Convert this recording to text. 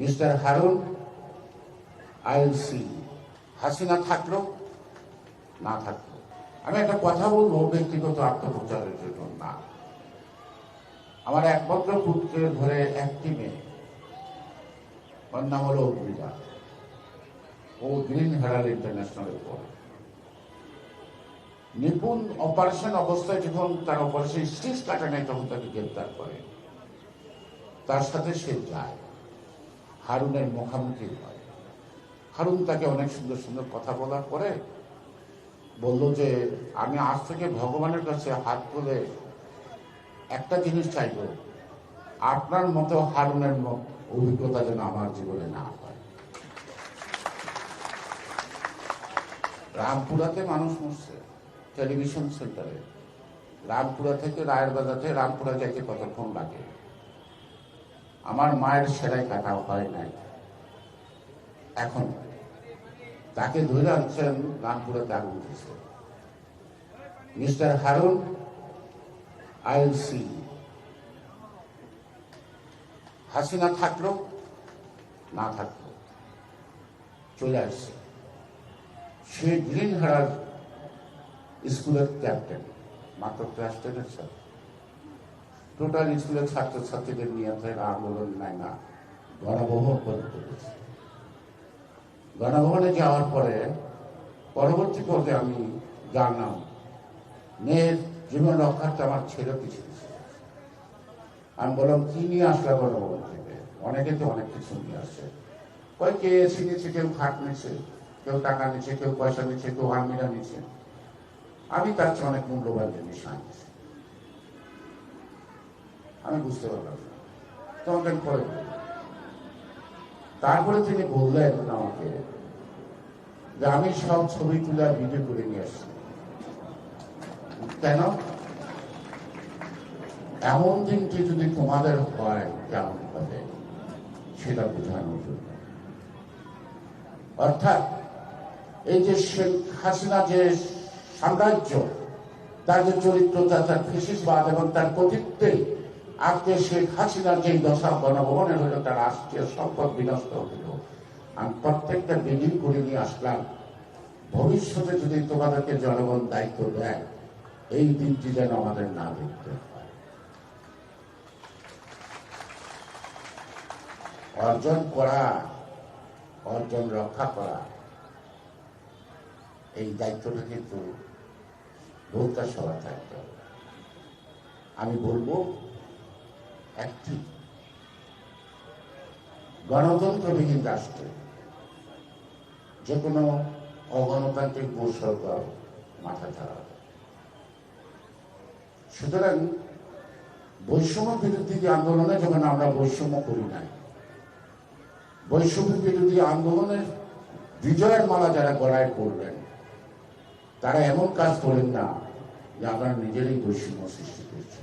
Mister Harun ILC Hasina থাকল, না থাকল। আমি একটা কথা বলব ব্যক্তিগত আত্মপ্রচারের জন্য না। আমার একমাত্র পুত্রের ঘরে একটি মেয়ে। ওর নাম হলো অগ্নিদা। ও গ্রিন হেরাল ইন্টারন্যাশনালের পড়ে নিপুণ অপারেশন অবস্থায় যখন তার অপারেশন স্টিচ কাটা নেয় তখন তাকে গ্রেপ্তার করে, তার সাথে সে যায়। হারুনের মুখামুখি হয়। হারুন তাকে অনেক সুন্দর সুন্দর কথা বলার পরে বলল যে, আমি আজ থেকে ভগবানের কাছে হাত তুলে একটা জিনিস চাইব। আপনার মতো হারুনের অভিজ্ঞতা যেন আমার জীবনে না হয়। রামপুরাতে মানুষ মরছে, টেলিভিশন সেন্টারে। রামপুরা থেকে রায়ের থেকে রামপুরা যাইতে কতক্ষণ লাগে? আমার মায়ের সেলাই কাটা হয় নাই। এখন তাকে ধরে আনছেন রামপুরাতে আগুন দিয়েছে মিস্টার হারুন আইএলসি হাসিনা থাকল, না থাকল, চলে আসছে। সে গ্রিন হেরার স্কুলের ক্যাপ্টেন, মাত্র ক্লাস টেনের স্যার টোটাল স্কুলের ছাত্রছাত্রীদের নিয়ে আন্দোলন নাই না। গণভবন তুলেছে গণভবনে যাওয়ার পরে পরবর্তী পর্যায়ে আমি জানলাম মেয়ের জীবন রক্ষার্থে আমার ছেলে কিছু আমি বললাম, কি নিয়ে আসলে গণভবন থেকে? অনেকে তো অনেক কিছু নিয়ে আসে। কয় কে এসি নিচ্ছে কেউ খাট নিচ্ছে কেউ টাকা নিচ্ছে কেউ পয়সা নিচ্ছে কেউ আলমিরা নিচ্ছে আমি তার চেয়ে অনেক মূল্যবান জিনিস আনছি আমি বুঝতে পারলাম। তোমাকে পরে তারপরে তিনি বললেন আমাকে যে আমি সব ছবি তুলে ভিডিও করে নিয়ে আসছি। কেন? এমন দিনটি যদি তোমাদের হয়, কেমন হবে, সেটা বোঝানোর জন্য। অর্থাৎ এই যে শেখ হাসিনা যে সাম্রাজ্য, তার যে চরিত্র, তার ফেসিসবাদ এবং তার কর্তৃত্বে আজকে শেখ হাসিনার যে দশা গণভবনে হইল তার রাষ্ট্রীয় সম্পদ বিনষ্ট হইল আমি প্রত্যেকটা বিল্ডিং করে নিয়ে আসলাম। ভবিষ্যতে যদি তোমাদেরকে জনগণ দায়িত্ব দেয়, এই দিনটি যেন আমাদের না দেখতে অর্জন করা, অর্জন রক্ষা করা, এই দায়িত্বটা কিন্তু বহুটা সবার থাকতে আমি বলব একটি গণতন্ত্রবিহীন রাষ্ট্রে যে কোনো অগণতান্ত্রিক কৌশলকর মাথা ছাড়া সুতরাং বৈষম্য বিরোধী আন্দোলনে যখন আমরা বৈষম্য করি নাই, বৈষম্য বিরোধী আন্দোলনের বিজয়ের মালা যারা গড়ায় করলেন তারা এমন কাজ করেন না যে আমরা নিজেরই বৈষম্য সৃষ্টি করছি